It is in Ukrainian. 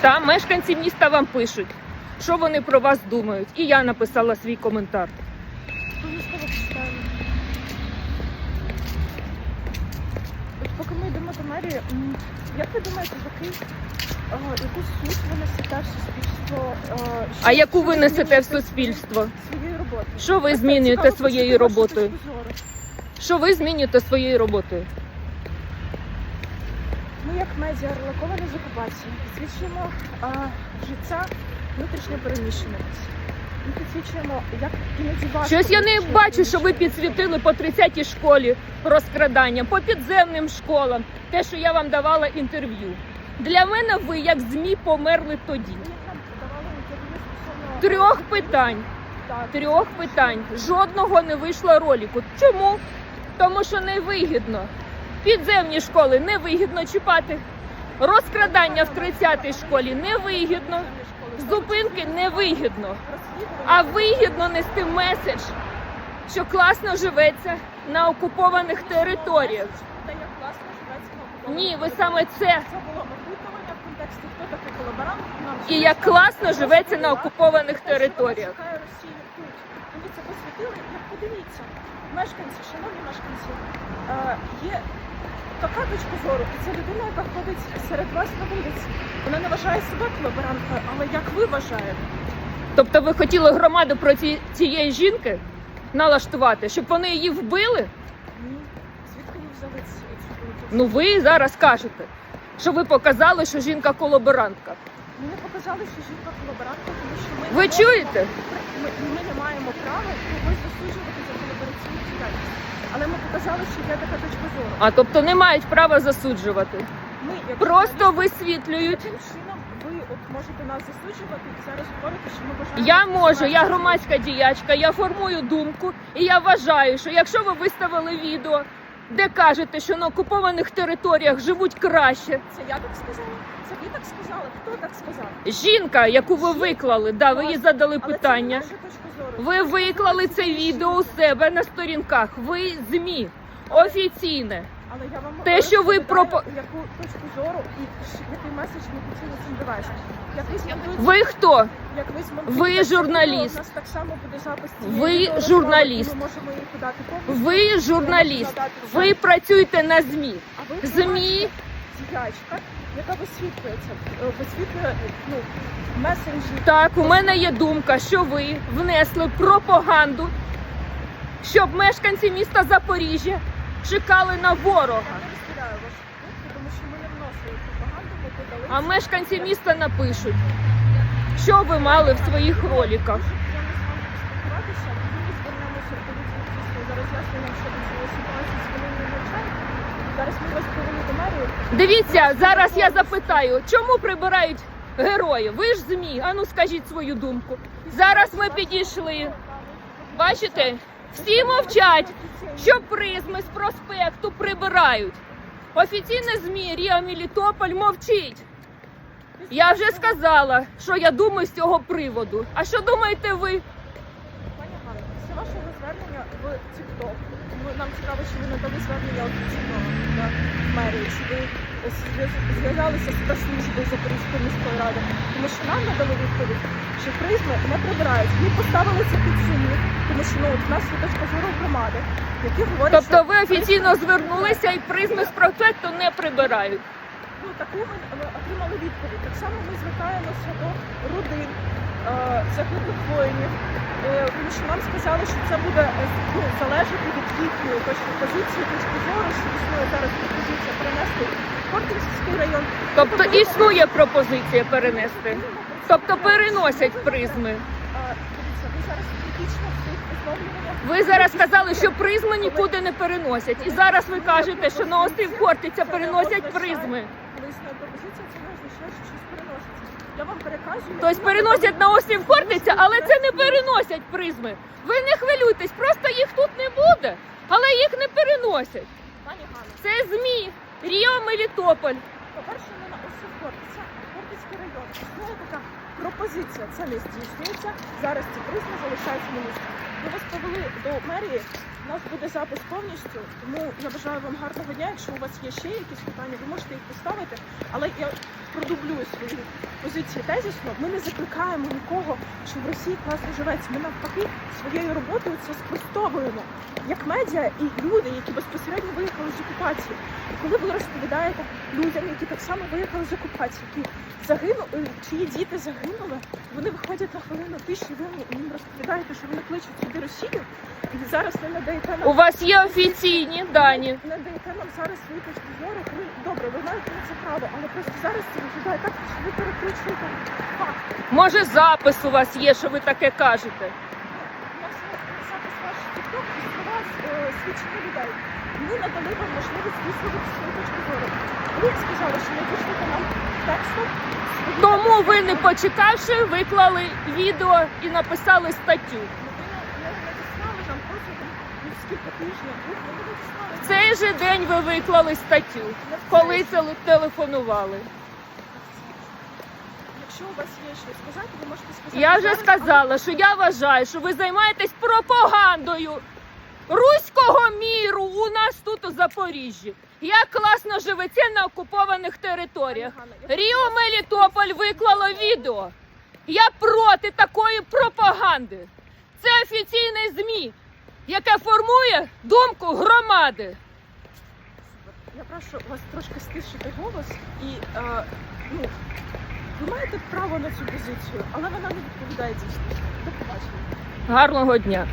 Та мешканці міста вам пишуть, що вони про вас думають. І я написала свій коментар. От поки ми йдемо до мерії, як ви думаєте, який, яку суть ви несете в суспільство? а, яку ви несете в суспільство? Своєю роботою. Що ви змінюєте своєю роботою? Що ви змінюєте своєю роботою? Ми, як медіа релоковані з окупації, підсвічуємо а, життя внутрішньо переміщених. Ми підсвічуємо, як іноді важко. Щось я не бачу, що ви підсвітили по 30-й школі розкрадання, по підземним школам, те, що я вам давала інтерв'ю. Для мене ви, як ЗМІ, померли тоді. Трьох питань. Трьох питань. Жодного не вийшло роліку. Чому? Тому що не вигідно. Підземні школи не вигідно чіпати. Розкрадання в 30-й школі не вигідно. Зупинки не вигідно. А вигідно нести меседж, що класно живеться на окупованих територіях. Ні, ви саме це. І як класно живеться на окупованих територіях. тут. Це посвятили. Як подивіться, мешканці, шановні мешканці, е, є така точка зору, і це людина, яка ходить серед вас на вулиці. Вона не вважає себе колаборанткою, але як ви вважаєте? Тобто ви хотіли громаду проти цієї жінки налаштувати, щоб вони її вбили? Ні. Звідки ви взяли ці ці Ну ви зараз кажете, що ви показали, що жінка колаборантка. Ми не показали, що жінка колаборантка, тому що ми Ви не чуєте? можемо- Ми, ми не маємо права когось засуджувати. Ми показали, що є така точка зору. А тобто не мають права засуджувати. Ми як Просто журналісти, висвітлюють. Таким чином ви от можете нас засуджувати і зараз говорите, що ми бажаємо. Я можу, я громадська діячка, я формую думку, і я вважаю, що якщо ви виставили відео, де кажете, що на окупованих територіях живуть краще, Це я так сказала? Це ви так сказали? Хто так сказав? жінка, яку ви виклали, да, ви їй задали Але питання. Це не наша точка зору. Ви виклали це відео у себе на сторінках. Ви змі офіційне. Але я вам Те, що ви розповідаю, яку точку зору і ш- який меседж ми хотіли цим довести. Як ви змонтуєте, Ви хто? як ви змонтуєте Ви це журналіст. У нас так само буде запис цієї Ви відеорозмови, журналіст. Ми можемо її подати повністю. Ви журналіст. Ви працюєте на змі. А ви ЗМІ діячка, яка висвітлюється, е, висвітлює ну, месенджі. Так, у мене є думка, що ви внесли пропаганду, щоб мешканці міста Запоріжжя чекали на ворога. Тому що ми не вносили пропаганду, ми подали. А мешканці міста напишуть, що ви мали в своїх навчання. Зараз ми вас повели до мерії. Дивіться, зараз я запитаю, чому прибирають героїв? Ви ж ЗМІ, ану скажіть свою думку. Зараз ми підійшли. Бачите, всі мовчать, що призми з проспекту прибирають. Офіційне ЗМІ Ріа Мілітополь мовчить. Я вже сказала, що я думаю з цього приводу. А що думаєте ви? Пані Ганна, після вашого звернення в TikTok, ну, нам цікаво, що ви надали звернення офіційного на мерію, чи ви зв'язалися з прес-службою Запорізької міської ради, тому що нам надали відповідь, що призми не прибирають. Ми поставили це під сумнів, тому що ну, от в нас є точка зору громади, які говорять, Тобто що ви офіційно звернулися і призми з проспекту не прибирають. Ну, таку ми е, отримали відповідь. Так само ми звертаємося до родин загиблих воїнів, е, тому що нам сказали, що це буде е, ну, залежати від їхньої точки позиції, точки зору, що існує зараз пропозиція перенести в район. Тобто існує пропозиція перенести. Тобто переносять призми. Е, ви зараз сказали, що призми нікуди не переносять. І зараз ви кажете, що на острів Хортиця переносять призми. Коли існує пропозиція, це не означає, що щось переноситься. Я вам перекажу. Тобто переносять на острів Хортиця, але це не переносять призми. Ви не хвилюйтесь, просто їх тут не буде, але їх не переносять. Пані Ганна, Це ЗМІ, Ріо Мелітополь. По-перше, не на острів Хортиця, а Хортицький район. Існує така пропозиція, це не здійснюється. Зараз ці призми залишаються на місці. Ми вас повели до мерії. У нас буде запис повністю, тому я бажаю вам гарного дня. Якщо у вас є ще якісь питання, ви можете їх поставити. Але я продублюю свою позицію тезісно. Ми не закликаємо нікого, що в Росії класно живеться. Ми навпаки своєю роботою це спростовуємо як медіа і люди, які безпосередньо виїхали з окупації. Коли ви розповідаєте людям, які так само виїхали з окупації, які загинули, чиї діти загинули, вони виходять на хвилину тиші, ви їм розповідаєте, що вони кличуть Росію, і зараз не надаєте нам У вас є офіційні дані. не даєте нам зараз зору. Ви добре, ви маєте на це право, але просто зараз це виглядає так, що ви перекручуєте факт. Може, запис у вас є, що ви таке кажете. У нас є запис ваш TikTok і про вас е, свідчення людей. Ми надали вам можливість висловити свою точку зору. Ви сказали, що не напишете нам текстом. Тому ви, не почекавши, виклали відео і написали статтю. Ви не надіслали нам протягом ну, скільки тижнів. Ви не надіслали. В цей же день ви виклали статтю, коли телефонували. Якщо у вас є що сказати, ви можете сказати. Я вже сказала, що я вважаю, що ви займаєтесь пропагандою руського міру у нас тут у Запоріжжі. Як класно живеться на окупованих територіях. Ріо Мелітополь виклало відео. Я проти такої пропаганди. Це офіційне ЗМІ, яке формує думку громади. Я прошу вас трошки стишити голос і е, ну, ви маєте право на цю позицію, але вона не відповідає дійсності. До побачення. Гарного дня.